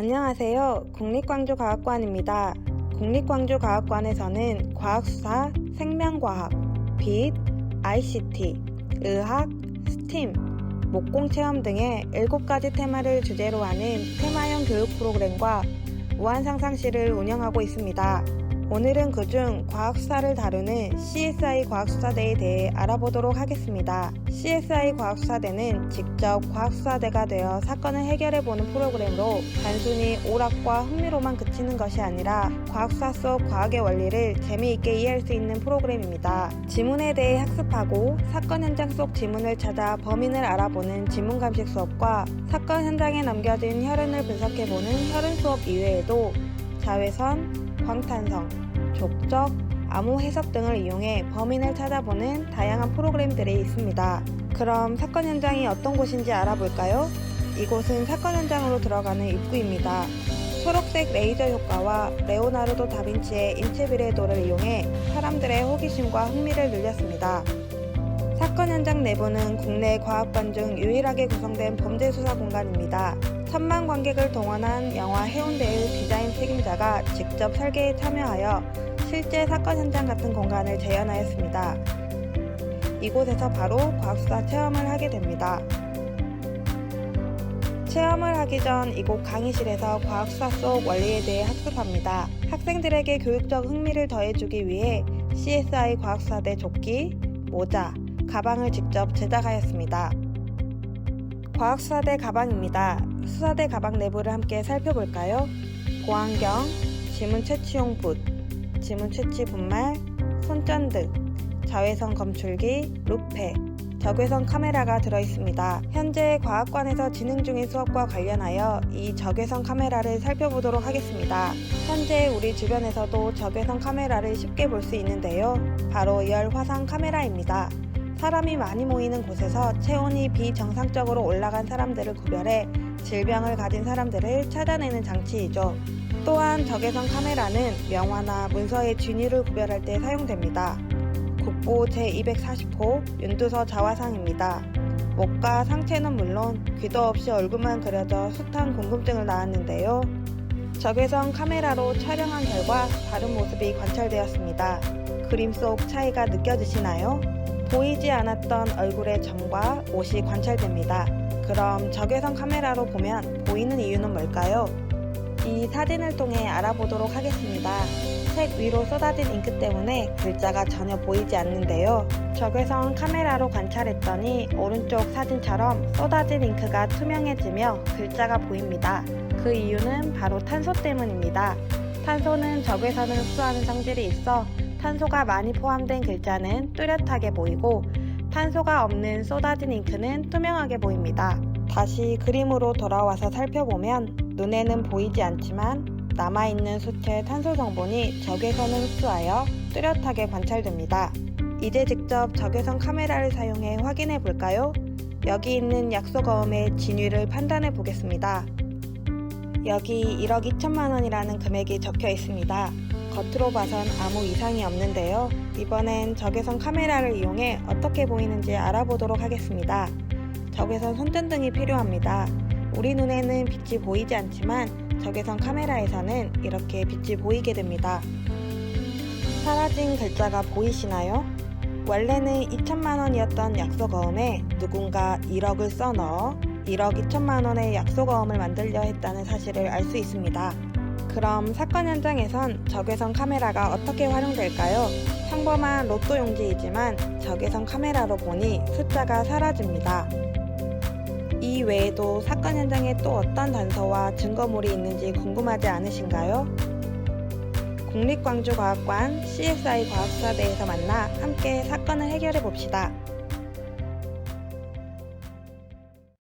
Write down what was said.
안녕하세요. 국립광주과학관입니다. 국립광주과학관에서는 과학수사, 생명과학, 빛, ICT, 의학, 스팀, 목공체험 등의 7가지 테마를 주제로 하는 테마형 교육 프로그램과 무한상상실을 운영하고 있습니다. 오늘은 그중 과학수사를 다루는 CSI 과학수사대에 대해 알아보도록 하겠습니다. CSI 과학수사대는 직접 과학수사대가 되어 사건을 해결해보는 프로그램으로 단순히 오락과 흥미로만 그치는 것이 아니라 과학수사 속 과학의 원리를 재미있게 이해할 수 있는 프로그램입니다. 지문에 대해 학습하고 사건 현장 속 지문을 찾아 범인을 알아보는 지문 감식 수업과 사건 현장에 남겨진 혈흔을 분석해보는 혈흔 수업 이외에도 자외선, 광탄성, 족적, 암호 해석 등을 이용해 범인을 찾아보는 다양한 프로그램들이 있습니다. 그럼 사건 현장이 어떤 곳인지 알아볼까요? 이곳은 사건 현장으로 들어가는 입구입니다. 초록색 레이저 효과와 레오나르도 다빈치의 인체 비례도를 이용해 사람들의 호기심과 흥미를 늘렸습니다. 사건 현장 내부는 국내 과학관 중 유일하게 구성된 범죄 수사 공간입니다. 천만 관객을 동원한 영화 해운대의 디자인 책임자가 직접 설계에 참여하여 실제 사건 현장 같은 공간을 재현하였습니다. 이곳에서 바로 과학수사 체험을 하게 됩니다. 체험을 하기 전 이곳 강의실에서 과학수사 속 원리에 대해 학습합니다. 학생들에게 교육적 흥미를 더해주기 위해 CSI 과학수사대 조끼, 모자, 가방을 직접 제작하였습니다. 과학수사대 가방입니다. 수사대 가방 내부를 함께 살펴볼까요? 보안경, 지문 채취용 붓, 지문 채취 분말, 손전등, 자외선 검출기, 루페, 적외선 카메라가 들어있습니다. 현재 과학관에서 진행 중인 수업과 관련하여 이 적외선 카메라를 살펴보도록 하겠습니다. 현재 우리 주변에서도 적외선 카메라를 쉽게 볼 수 있는데요. 바로 열 화상 카메라입니다. 사람이 많이 모이는 곳에서 체온이 비정상적으로 올라간 사람들을 구별해 질병을 가진 사람들을 찾아내는 장치이죠. 또한 적외선 카메라는 명화나 문서의 진위를 구별할 때 사용됩니다. 국보 제240호 윤두서 자화상입니다. 목과 상체는 물론 귀도 없이 얼굴만 그려져 숱한 궁금증을 낳았는데요. 적외선 카메라로 촬영한 결과 다른 모습이 관찰되었습니다. 그림 속 차이가 느껴지시나요? 보이지 않았던 얼굴의 점과 옷이 관찰됩니다. 그럼 적외선 카메라로 보면 보이는 이유는 뭘까요? 이 사진을 통해 알아보도록 하겠습니다. 책 위로 쏟아진 잉크 때문에 글자가 전혀 보이지 않는데요. 적외선 카메라로 관찰했더니 오른쪽 사진처럼 쏟아진 잉크가 투명해지며 글자가 보입니다. 그 이유는 바로 탄소 때문입니다. 탄소는 적외선을 흡수하는 성질이 있어 탄소가 많이 포함된 글자는 뚜렷하게 보이고 탄소가 없는 쏟아진 잉크는 투명하게 보입니다. 다시 그림으로 돌아와서 살펴보면 눈에는 보이지 않지만 남아있는 수채 탄소 성분이 적외선을 흡수하여 뚜렷하게 관찰됩니다. 이제 직접 적외선 카메라를 사용해 확인해 볼까요? 여기 있는 약소 거음의 진위를 판단해 보겠습니다. 여기 1억 2천만 원이라는 금액이 적혀 있습니다. 겉으로 봐선 아무 이상이 없는데요. 이번엔 적외선 카메라를 이용해 어떻게 보이는지 알아보도록 하겠습니다. 적외선 손전등이 필요합니다. 우리 눈에는 빛이 보이지 않지만 적외선 카메라에서는 이렇게 빛이 보이게 됩니다. 사라진 글자가 보이시나요? 원래는 2천만 원이었던 약소거음에 누군가 1억을 써넣어 1억 2천만 원의 약소거음을 만들려 했다는 사실을 알 수 있습니다. 그럼 사건 현장에선 적외선 카메라가 어떻게 활용될까요? 평범한 로또 용지이지만 적외선 카메라로 보니 숫자가 사라집니다. 이 외에도 사건 현장에 또 어떤 단서와 증거물이 있는지 궁금하지 않으신가요? 국립광주과학관 CSI 과학수사대에서 만나 함께 사건을 해결해 봅시다.